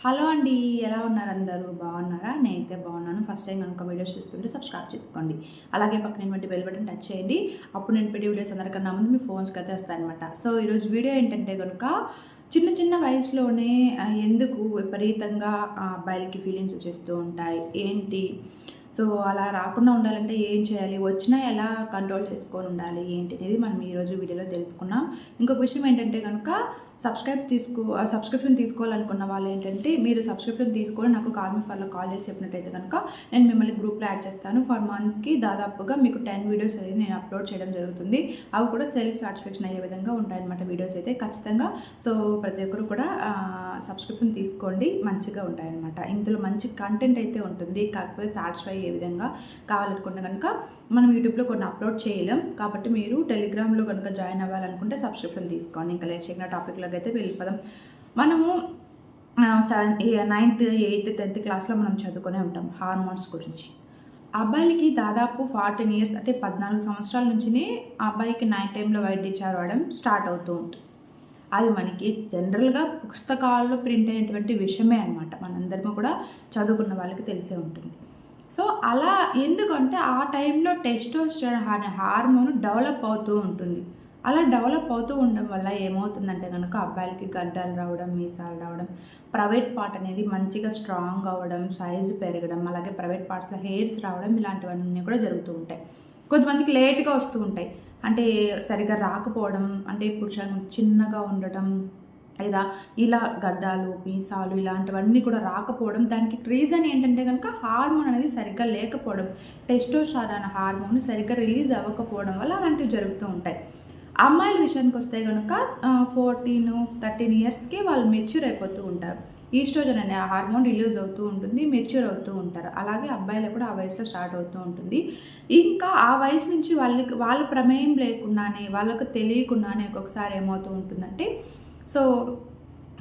Hello అండి ఎలా ఉన్నారు అందరూ? బాగున్నారా? నేనైతే బాగున్నాను. ఫస్ట్ టైం కనుక వీడియోస్ చూస్తుంటే సబ్స్క్రైబ్ చేసుకోండి. అలాగే పక్కన బెల్ బటన్ టచ్ చేయండి. అప్పుడు నేను పెట్టే వీడియోస్ అందరికన్నా ముందు మీ ఫోన్స్కి అయితే వస్తాయన్నమాట. సో ఈరోజు వీడియో ఏంటంటే కనుక చిన్న చిన్న వయసులోనే ఎందుకు విపరీతంగా ఆ, అబ్బాయిలకి ఫీలింగ్స్ వచ్చేస్తూ ఉంటాయి? ఏంటి? సో అలా రాకుండా ఉండాలంటే ఏం చేయాలి? వచ్చినా ఎలా కంట్రోల్ చేసుకొని ఉండాలి? ఏంటి అనేది మనం ఈరోజు వీడియోలో తెలుసుకున్నాం. ఇంకొక విషయం ఏంటంటే కనుక సబ్స్క్రైబ్ తీసుకో సబ్స్క్రిప్షన్ తీసుకోవాలనుకున్న వాళ్ళు ఏంటంటే మీరు సబ్స్క్రిప్షన్ తీసుకొని నాకు కార్మి ఫర్లో కాల్ చేసి చెప్పినట్టయితే కనుక నేను మిమ్మల్ని గ్రూప్లో యాడ్ చేస్తాను. ఫర్ మంత్కి దాదాపుగా మీకు టెన్ వీడియోస్ అనేది నేను అప్లోడ్ చేయడం జరుగుతుంది. అవి కూడా సెల్ఫ్ సాటిస్ఫాక్షన్ అయ్యే విధంగా ఉంటాయన్నమాట వీడియోస్ అయితే ఖచ్చితంగా. సో ప్రతి ఒక్కరు కూడా సబ్స్క్రిప్షన్ తీసుకోండి. మంచిగా ఉంటాయన్నమాట. ఇందులో మంచి కంటెంట్ అయితే ఉంటుంది. కాకపోతే సాటిస్ఫై ఏ విధంగా కావాలనుకుంటే కనుక మనం యూట్యూబ్లో కొన్ని అప్లోడ్ చేయలేం. కాబట్టి మీరు టెలిగ్రామ్లో కనుక జాయిన్ అవ్వాలనుకుంటే సబ్స్క్రిప్షన్ తీసుకోండి. ఇంకా లేట్ చేయకుండా టాపిక్లోకి అయితే వెళ్ళిపోదాం. మనము నైన్త్ ఎయిత్ టెన్త్ క్లాస్లో మనం చదువుకునే ఉంటాం హార్మోన్స్ గురించి. అబ్బాయిలకి దాదాపు ఫార్టీన్ ఇయర్స్ అంటే పద్నాలుగు సంవత్సరాల నుంచినే ఆ అబ్బాయికి నైట్ టైంలో వైట్ డిశ్చార్జ్ అవ్వడం స్టార్ట్ అవుతూ ఉంటుంది. అది మనకి జనరల్గా పుస్తకాల్లో ప్రింట్ అయినటువంటి విషయమే అనమాట మనందరము కూడా చదువుకున్న వాళ్ళకి తెలిసే ఉంటుంది. సో అలా ఎందుకంటే ఆ టైంలో టెస్టోస్టెరాన్ అనే హార్మోన్ డెవలప్ అవుతూ ఉంటుంది. అలా డెవలప్ అవుతూ ఉండడం వల్ల ఏమవుతుందంటే కనుక అబ్బాయిలకి గడ్డలు రావడం మీసాలు రావడం ప్రైవేట్ పార్ట్ అనేది మంచిగా స్ట్రాంగ్ అవ్వడం సైజు పెరగడం అలాగే ప్రైవేట్ పార్ట్స్లో హెయిర్స్ రావడం ఇలాంటివన్నీ కూడా జరుగుతూ ఉంటాయి. కొంతమందికి లేట్గా వస్తూ ఉంటాయి. అంటే సరిగ్గా రాకపోవడం అంటే పురుషాంగం చిన్నగా ఉండటం లేదా ఇలా గడ్డాలు పీసాలు ఇలాంటివన్నీ కూడా రాకపోవడం దానికి రీజన్ ఏంటంటే కనుక హార్మోన్ అనేది సరిగ్గా లేకపోవడం టెస్టోషార్ అనే హార్మోన్ సరిగ్గా రిలీజ్ అవ్వకపోవడం వల్ల అలాంటివి జరుగుతూ ఉంటాయి. అమ్మాయిల విషయానికి వస్తే కనుక ఫోర్టీన్ థర్టీన్ ఇయర్స్కి వాళ్ళు మెచ్యూర్ అయిపోతూ ఉంటారు. ఈస్ట్రోజన్ అనే హార్మోన్ రిలీజ్ అవుతూ ఉంటుంది మెచ్యూర్ అవుతూ ఉంటారు. అలాగే అబ్బాయిలు కూడా ఆ వయసులో స్టార్ట్ అవుతూ ఉంటుంది. ఇంకా ఆ వయసు నుంచి వాళ్ళకి వాళ్ళ ప్రమేయం లేకుండానే వాళ్ళకు తెలియకుండానే ఒక్కొక్కసారి ఏమవుతూ ఉంటుందంటే సో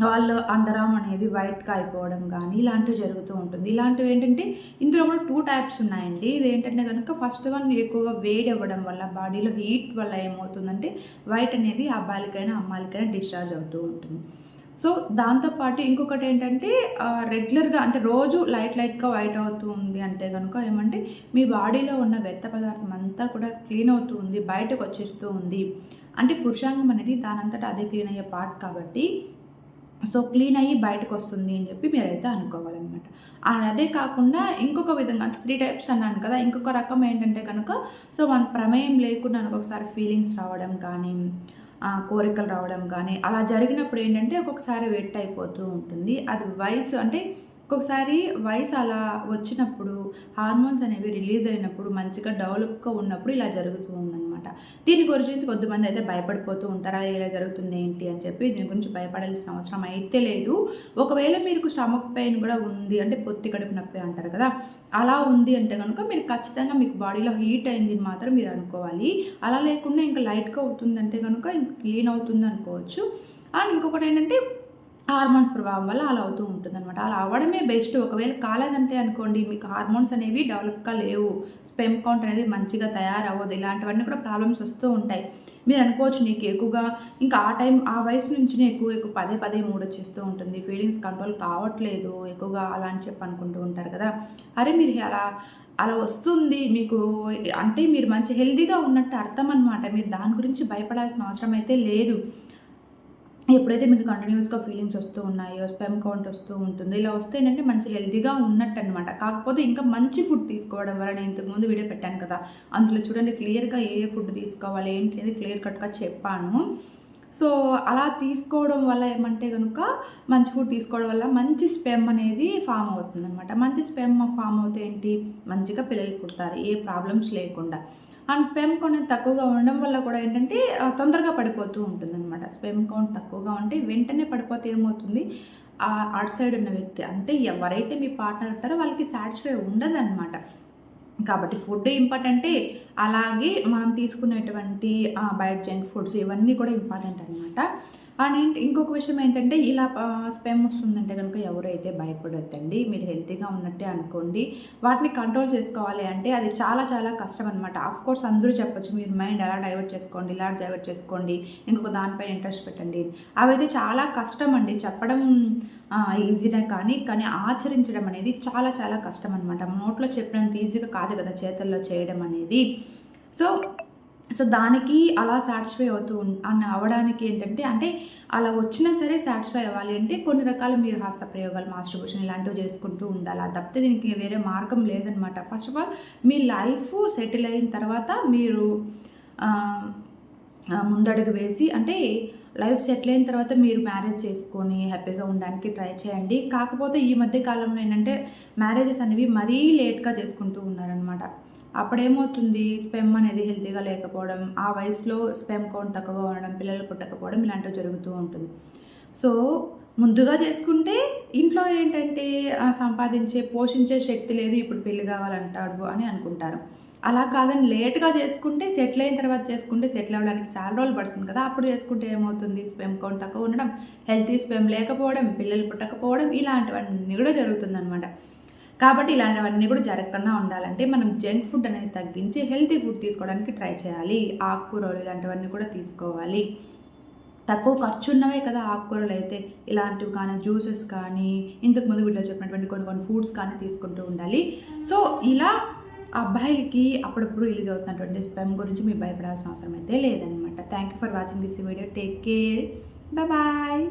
వాళ్ళు అండరామ్ అనేది వైట్గా అయిపోవడం కానీ ఇలాంటివి జరుగుతూ ఉంటుంది. ఇలాంటివి ఏంటంటే ఇందులో కూడా టూ టైప్స్ ఉన్నాయండి. ఇది ఏంటంటే కనుక ఫస్ట్ వన్ ఎక్కువగా వేడి అవ్వడం వల్ల బాడీలో హీట్ వల్ల ఏమవుతుందంటే వైట్ అనేది అబ్బాయిలకైనా అమ్మాయిలకైనా డిశ్చార్జ్ అవుతూ ఉంటుంది. సో దాంతోపాటు ఇంకొకటి ఏంటంటే రెగ్యులర్గా అంటే రోజు లైట్ లైట్గా వైట్ అవుతూ ఉంది అంటే కనుక ఏమంటే మీ బాడీలో ఉన్న వ్యర్థ పదార్థం అంతా కూడా క్లీన్ అవుతూ ఉంది బయటకు వచ్చేస్తూ ఉంది. అంటే పురుషాంగం అనేది దానంతటా అదే క్లీన్ అయ్యే పార్ట్ కాబట్టి సో క్లీన్ అయ్యి బయటకు వస్తుంది అని చెప్పి మీరైతే అనుకోవాలన్నమాట. అదే కాకుండా ఇంకొక విధంగా త్రీ టైప్స్ అన్నాను కదా ఇంకొక రకం ఏంటంటే కనుక సో మన ప్రమేయం లేకుండా ఒకసారి ఫీలింగ్స్ రావడం కానీ కోరికలు రావడం కానీ అలా జరిగినప్పుడు ఏంటంటే ఒక్కొక్కసారి వెట్ అయిపోతూ ఉంటుంది. అది వయసు అంటే ఒక్కొక్కసారి వయసు అలా వచ్చినప్పుడు హార్మోన్స్ అనేవి రిలీజ్ అయినప్పుడు మంచిగా డెవలప్గా ఉన్నప్పుడు ఇలా జరుగుతూ ఉందన్నమాట. దీని గురించి కొద్దిమంది అయితే భయపడిపోతూ ఉంటారా. ఇలా జరుగుతుంది ఏంటి అని చెప్పి దీని గురించి భయపడాల్సిన అవసరం అయితే లేదు. ఒకవేళ మీకు స్టమక్ పెయిన్ కూడా ఉంది అంటే పొత్తి కడుపు నొప్పి అంటారు కదా అలా ఉంది అంటే కనుక మీరు ఖచ్చితంగా మీకు బాడీలో హీట్ అయింది మాత్రం మీరు అనుకోవాలి. అలా లేకుండా ఇంకా లైట్గా అవుతుందంటే కనుక ఇంక క్లీన్ అవుతుంది అనుకోవచ్చు. అండ్ ఇంకొకటి ఏంటంటే హార్మోన్స్ ప్రభావం వల్ల అలా అవుతూ ఉంటుంది అనమాట అలా అవ్వడమే బెస్ట్. ఒకవేళ కాలేదంటే అనుకోండి మీకు హార్మోన్స్ అనేవి డెవలప్గా లేవు. స్పెమ్ కౌంట్ అనేది మంచిగా తయారవ్వదు. ఇలాంటివన్నీ కూడా ప్రాబ్లమ్స్ వస్తూ ఉంటాయి. మీరు అనుకోవచ్చు నీకు ఎక్కువగా ఇంకా ఆ టైం ఆ వయసు నుంచినే ఎక్కువ ఎక్కువ పదే పదే మూడు వచ్చేస్తూ ఉంటుంది. ఫీలింగ్స్ కంట్రోల్ కావట్లేదు ఎక్కువగా అలా అని చెప్పి అనుకుంటూ ఉంటారు కదా. అరే మీరు అలా అలా వస్తుంది మీకు అంటే మీరు మంచి హెల్దీగా ఉన్నట్టు అర్థం అనమాట మీరు దాని గురించి భయపడాల్సిన అవసరం అయితే లేదు. ఎప్పుడైతే మీకు కంటిన్యూస్గా ఫీలింగ్స్ వస్తూ ఉన్నాయో స్పెమ్ కౌంట్ వస్తూ ఉంటుంది ఇలా వస్తే ఏంటంటే మంచి హెల్తీగా ఉన్నట్టు అనమాట కాకపోతే ఇంకా మంచి ఫుడ్ తీసుకోవడం వల్ల నేను ఇంతకుముందు వీడియో పెట్టాను కదా అందులో చూడండి క్లియర్గా ఏ ఫుడ్ తీసుకోవాలి ఏంటి అనేది క్లియర్ కట్గా చెప్పాను. సో అలా తీసుకోవడం వల్ల ఏమంటే కనుక మంచి ఫుడ్ తీసుకోవడం వల్ల మంచి స్పెమ్ అనేది ఫామ్ అవుతుంది అనమాట మంచి స్పెమ్ ఫామ్ అవుతే ఏంటి? మంచిగా పిల్లలు పుడతారు ఏ ప్రాబ్లమ్స్ లేకుండా. అండ్ స్పెమ్ కౌంట్ తక్కువగా ఉండడం వల్ల కూడా ఏంటంటే తొందరగా పడిపోతూ ఉంటుందన్నమాట. స్పెమ్ కౌంట్ తక్కువగా ఉంటే వెంటనే పడిపోతే ఏమవుతుంది? ఆ అటు సైడ్ ఉన్న వ్యక్తి అంటే ఎవరైతే మీ పార్ట్నర్ ఉంటారో వాళ్ళకి సాటిస్ఫై ఉండదన్నమాట. కాబట్టి ఫుడ్ ఇంపార్టెంటే అలాగే మనం తీసుకునేటువంటి బయట జంక్ ఫుడ్స్ ఇవన్నీ కూడా ఇంపార్టెంట్ అనమాట అండ్ ఏంటి ఇంకొక విషయం ఏంటంటే ఇలా స్పెమ్ వస్తుందంటే కనుక ఎవరైతే భయపడొద్దండి మీరు హెల్తీగా ఉన్నట్టే అనుకోండి వాటిని కంట్రోల్ చేసుకోవాలి అంటే అది చాలా చాలా కష్టం అనమాట ఆఫ్ కోర్స్ అందరూ చెప్పొచ్చు మీరు మైండ్ ఎలా డైవర్ట్ చేసుకోండి ఇలా డైవర్ట్ చేసుకోండి ఇంకొక దానిపైన ఇంట్రెస్ట్ పెట్టండి. అవైతే చాలా కష్టం అండి చెప్పడం ఈజీనే కానీ కానీ ఆచరించడం అనేది చాలా చాలా కష్టం అనమాట నోట్లో చెప్పినంత ఈజీగా కాదు కదా చేతుల్లో చేయడం అనేది. సో సో దానికి అలా సాటిస్ఫై అవుతూ అని అవ్వడానికి ఏంటంటే అంటే అలా వచ్చినా సరే సాటిస్ఫై అవ్వాలి అంటే కొన్ని రకాల మీరు హస్త ప్రయోగాలు మాస్టర్బేషన్ ఇలాంటివి చేసుకుంటూ ఉండాలి. అది తప్పితే దీనికి వేరే మార్గం లేదనమాట. ఫస్ట్ ఆఫ్ ఆల్ మీ లైఫ్ సెటిల్ అయిన తర్వాత మీరు ముందడుగు వేసి అంటే లైఫ్ సెటిల్ అయిన తర్వాత మీరు మ్యారేజ్ చేసుకొని హ్యాపీగా ఉండడానికి ట్రై చేయండి. కాకపోతే ఈ మధ్య కాలంలో ఏంటంటే మ్యారేజెస్ అనేవి మరీ లేట్గా చేసుకుంటూ ఉన్నారనమాట. అప్పుడేమవుతుంది? స్పెమ్ అనేది హెల్తీగా లేకపోవడం ఆ వయసులో స్పెమ్ కౌంట్ తక్కువగా ఉండడం పిల్లలు పుట్టకపోవడం ఇలాంటివి జరుగుతూ ఉంటుంది. సో ముందుగా చేసుకుంటే ఇంట్లో ఏంటంటే సంపాదించే పోషించే శక్తి లేదు ఇప్పుడు పెళ్ళి కావాలంటాడు అని అనుకుంటారు. అలా కాదని లేట్గా చేసుకుంటే సెటిల్ అయిన తర్వాత చేసుకుంటే సెటిల్ అవ్వడానికి చాలా రోజులు పడుతుంది కదా. అప్పుడు చేసుకుంటే ఏమవుతుంది? స్పెమ్ కౌంట్ తక్కువ ఉండడం హెల్తీ స్పెమ్ లేకపోవడం పిల్లలు పుట్టకపోవడం ఇలాంటివన్నీ కూడా జరుగుతుందన్నమాట. కాబట్టి ఇలాంటివన్నీ కూడా జరగకుండా ఉండాలంటే మనం జంక్ ఫుడ్ అనేది తగ్గించి హెల్తీ ఫుడ్ తీసుకోవడానికి ట్రై చేయాలి. ఆకుకూరలు ఇలాంటివన్నీ కూడా తీసుకోవాలి. తక్కువ ఖర్చు ఉన్నవే కదా ఆకుకూరలు అయితే. ఇలాంటివి కానీ జ్యూసెస్ కానీ ఇంతకు ముందు వీడియో చెప్పినటువంటి కొన్ని కొన్ని ఫుడ్స్ కానీ తీసుకుంటూ ఉండాలి. సో ఇలా అబ్బాయిలకి అప్పుడప్పుడు రిలీజ్ అవుతున్నటువంటి స్పెమ్ గురించి మీరు భయపడాల్సిన అవసరం అయితే లేదనమాట thank you for watching this video. Take care. Bye.